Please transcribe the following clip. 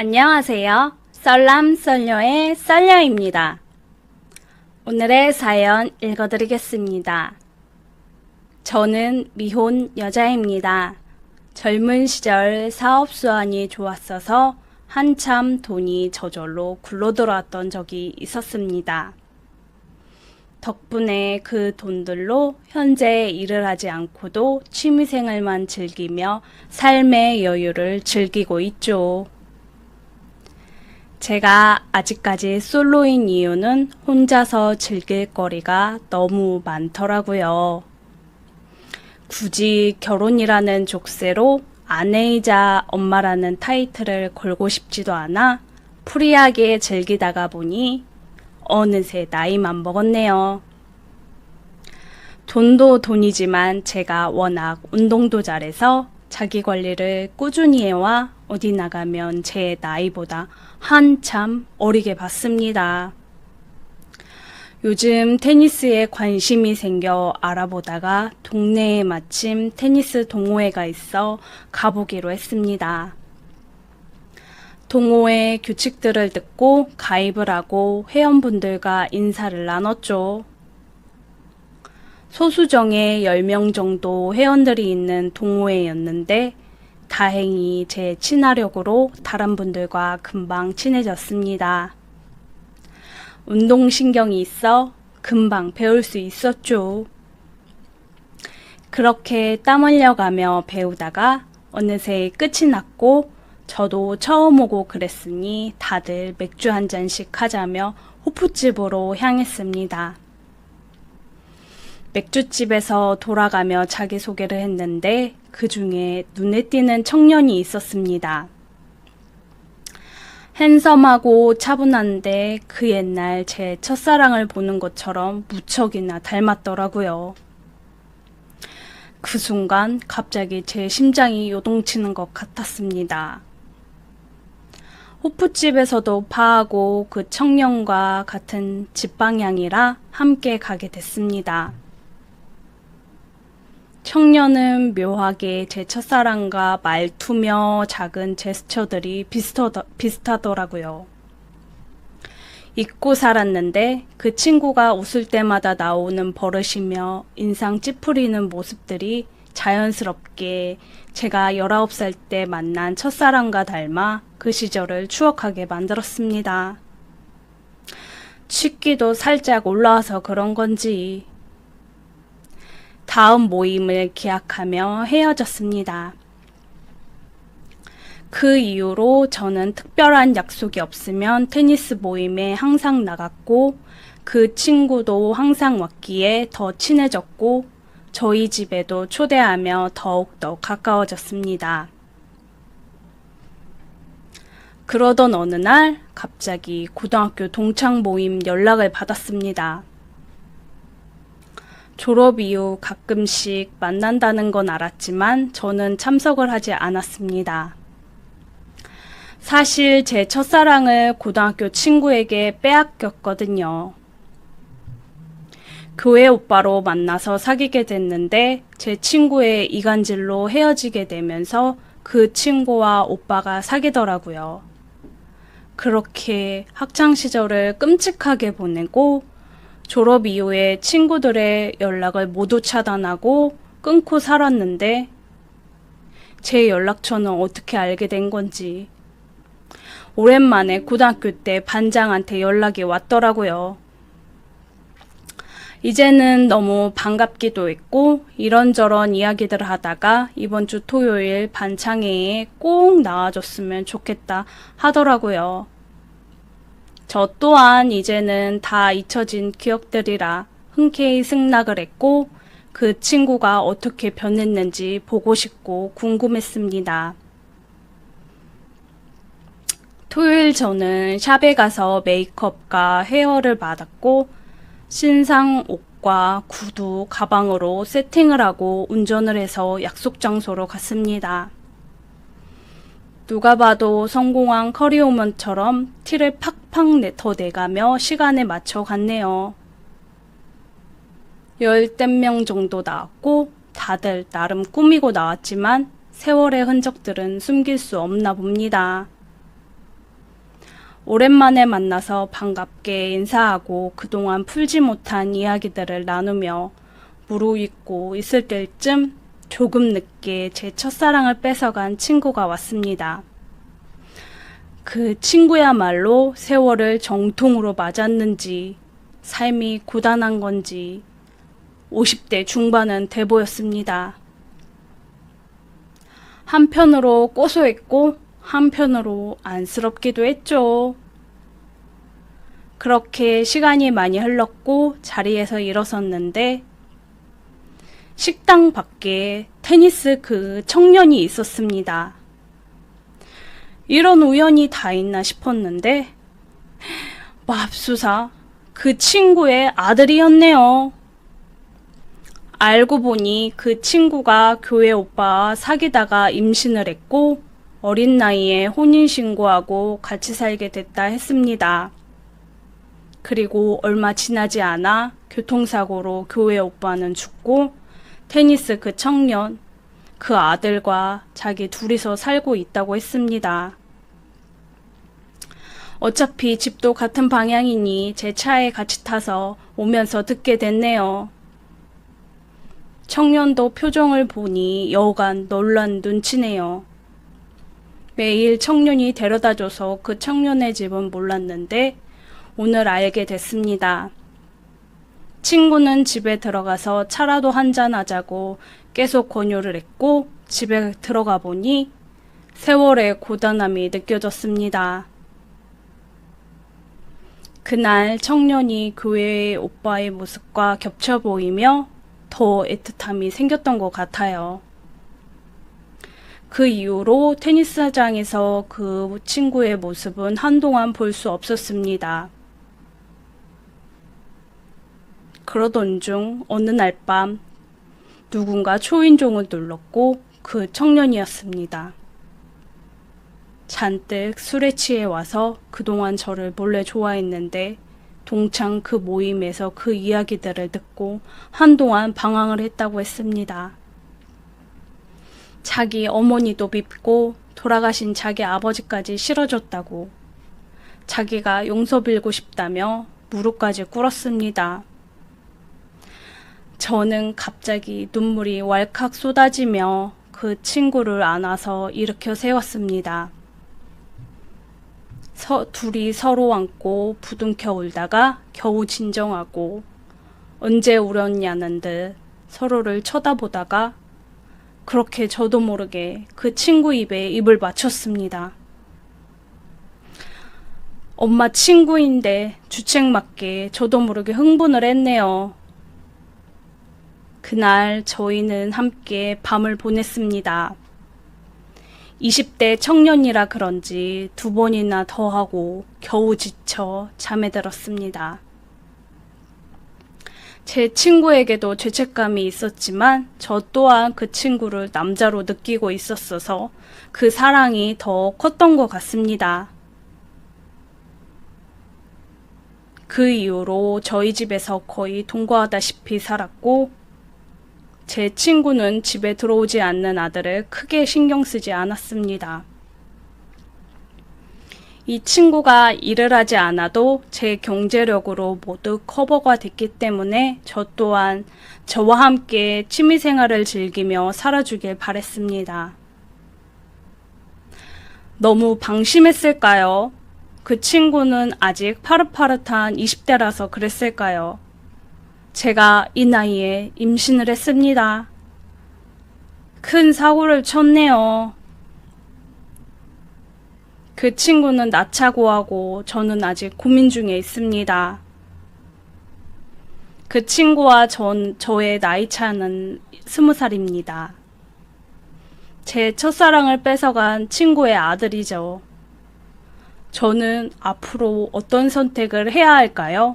안녕하세요. 썰람 썰녀의 썰녀입니다. 오늘의 사연 읽어드리겠습니다. 저는 미혼 여자입니다. 젊은 시절 사업 수완이 좋았어서 한참 돈이 저절로 굴러 들어왔던 적이 있었습니다. 덕분에 그 돈들로 현재 일을 하지 않고도 취미생활만 즐기며 삶의 여유를 즐기고 있죠. 제가 아직까지 솔로인 이유는 혼자서 즐길 거리가 너무 많더라고요. 굳이 결혼이라는 족쇄로 아내이자 엄마라는 타이틀을 걸고 싶지도 않아 프리하게 즐기다가 보니 어느새 나이만 먹었네요. 돈도 돈이지만 제가 워낙 운동도 잘해서 자기 관리를 꾸준히 해와 어디 나가면 제 나이보다 한참 어리게 봤습니다. 요즘 테니스에 관심이 생겨 알아보다가 동네에 마침 테니스 동호회가 있어 가보기로 했습니다. 동호회 규칙들을 듣고 가입을 하고 회원분들과 인사를 나눴죠. 소수정의 10명 정도 회원들이 있는 동호회였는데 다행히 제 친화력으로 다른 분들과 금방 친해졌습니다. 운동신경이 있어 금방 배울 수 있었죠. 그렇게 땀 흘려가며 배우다가 어느새 끝이 났고 저도 처음 오고 그랬으니 다들 맥주 한 잔씩 하자며 호프집으로 향했습니다. 맥주집에서 돌아가며 자기소개를 했는데 그 중에 눈에 띄는 청년이 있었습니다. 핸섬하고 차분한데 그 옛날 제 첫사랑을 보는 것처럼 무척이나 닮았더라고요. 그 순간 갑자기 제 심장이 요동치는 것 같았습니다. 호프집에서도 파하고 그 청년과 같은 집 방향이라 함께 가게 됐습니다. 청년은 묘하게 제 첫사랑과 말투며 작은 제스처들이 비슷하더, 비슷하더라고요. 잊고 살았는데 그 친구가 웃을 때마다 나오는 버릇이며 인상 찌푸리는 모습들이 자연스럽게 제가 19살 때 만난 첫사랑과 닮아 그 시절을 추억하게 만들었습니다. 취기도 살짝 올라와서 그런 건지 다음 모임을 기약하며 헤어졌습니다. 그 이후로 저는 특별한 약속이 없으면 테니스 모임에 항상 나갔고 그 친구도 항상 왔기에 더 친해졌고 저희 집에도 초대하며 더욱더 가까워졌습니다. 그러던 어느 날 갑자기 고등학교 동창 모임 연락을 받았습니다. 졸업 이후 가끔씩 만난다는 건 알았지만 저는 참석을 하지 않았습니다. 사실 제 첫사랑을 고등학교 친구에게 빼앗겼거든요. 교회 오빠로 만나서 사귀게 됐는데 제 친구의 이간질로 헤어지게 되면서 그 친구와 오빠가 사귀더라고요. 그렇게 학창 시절을 끔찍하게 보내고 졸업 이후에 친구들의 연락을 모두 차단하고 끊고 살았는데 제 연락처는 어떻게 알게 된 건지 오랜만에 고등학교 때 반장한테 연락이 왔더라고요. 이제는 너무 반갑기도 했고 이런저런 이야기들을 하다가 이번 주 토요일 반창회에 꼭 나와줬으면 좋겠다 하더라고요. 저 또한 이제는 다 잊혀진 기억들이라 흔쾌히 승낙을 했고 그 친구가 어떻게 변했는지 보고 싶고 궁금했습니다. 토요일 저는 샵에 가서 메이크업과 헤어를 받았고 신상 옷과 구두, 가방으로 세팅을 하고 운전을 해서 약속 장소로 갔습니다. 누가 봐도 성공한 커리어먼처럼 티를 팍팍 내, 더 내가며 시간에 맞춰 갔네요. 열댓 명 정도 나왔고 다들 나름 꾸미고 나왔지만 세월의 흔적들은 숨길 수 없나 봅니다. 오랜만에 만나서 반갑게 인사하고 그동안 풀지 못한 이야기들을 나누며 무르익고 있을 때쯤 조금 늦게 제 첫사랑을 뺏어간 친구가 왔습니다. 그 친구야말로 세월을 정통으로 맞았는지 삶이 고단한 건지 50대 중반은 돼 보였습니다. 한편으로 고소했고 한편으로 안쓰럽기도 했죠. 그렇게 시간이 많이 흘렀고 자리에서 일어섰는데 식당 밖에 테니스 그 청년이 있었습니다. 이런 우연이 다 있나 싶었는데 맙소사 그 친구의 아들이었네요. 알고 보니 그 친구가 교회 오빠와 사귀다가 임신을 했고 어린 나이에 혼인신고하고 같이 살게 됐다 했습니다. 그리고 얼마 지나지 않아 교통사고로 교회 오빠는 죽고 테니스 그 청년, 그 아들과 자기 둘이서 살고 있다고 했습니다. 어차피 집도 같은 방향이니 제 차에 같이 타서 오면서 듣게 됐네요. 청년도 표정을 보니 여간 놀란 눈치네요. 매일 청년이 데려다줘서 그 청년의 집은 몰랐는데 오늘 알게 됐습니다. 친구는 집에 들어가서 차라도 한잔 하자고 계속 권유를 했고 집에 들어가 보니 세월의 고단함이 느껴졌습니다. 그날 청년이 교회의 오빠의 모습과 겹쳐 보이며 더 애틋함이 생겼던 것 같아요. 그 이후로 테니스장에서 그 친구의 모습은 한동안 볼 수 없었습니다. 그러던 중 어느 날 밤 누군가 초인종을 눌렀고 그 청년이었습니다. 잔뜩 술에 취해 와서 그동안 저를 몰래 좋아했는데 동창 그 모임에서 그 이야기들을 듣고 한동안 방황을 했다고 했습니다. 자기 어머니도 밉고 돌아가신 자기 아버지까지 싫어졌다고 자기가 용서 빌고 싶다며 무릎까지 꿇었습니다. 저는 갑자기 눈물이 왈칵 쏟아지며 그 친구를 안아서 일으켜 세웠습니다. 서, 둘이 서로 안고 부둥켜 울다가 겨우 진정하고 언제 울었냐는 듯 서로를 쳐다보다가 그렇게 저도 모르게 그 친구 입에 입을 맞췄습니다. 엄마 친구인데 주책 맞게 저도 모르게 흥분을 했네요. 그날 저희는 함께 밤을 보냈습니다. 20대 청년이라 그런지 두 번이나 더 하고 겨우 지쳐 잠에 들었습니다. 제 친구에게도 죄책감이 있었지만 저 또한 그 친구를 남자로 느끼고 있었어서 그 사랑이 더 컸던 것 같습니다. 그 이후로 저희 집에서 거의 동거하다시피 살았고 제 친구는 집에 들어오지 않는 아들을 크게 신경 쓰지 않았습니다. 이 친구가 일을 하지 않아도 제 경제력으로 모두 커버가 됐기 때문에 저 또한 저와 함께 취미생활을 즐기며 살아주길 바랬습니다. 너무 방심했을까요? 그 친구는 아직 파릇파릇한 20대라서 그랬을까요? 제가 이 나이에 임신을 했습니다. 큰 사고를 쳤네요. 그 친구는 낳자고 저는 아직 고민 중에 있습니다. 그 친구와 전, 저의 나이 차는 스무 살입니다. 제 첫사랑을 뺏어간 친구의 아들이죠. 저는 앞으로 어떤 선택을 해야 할까요?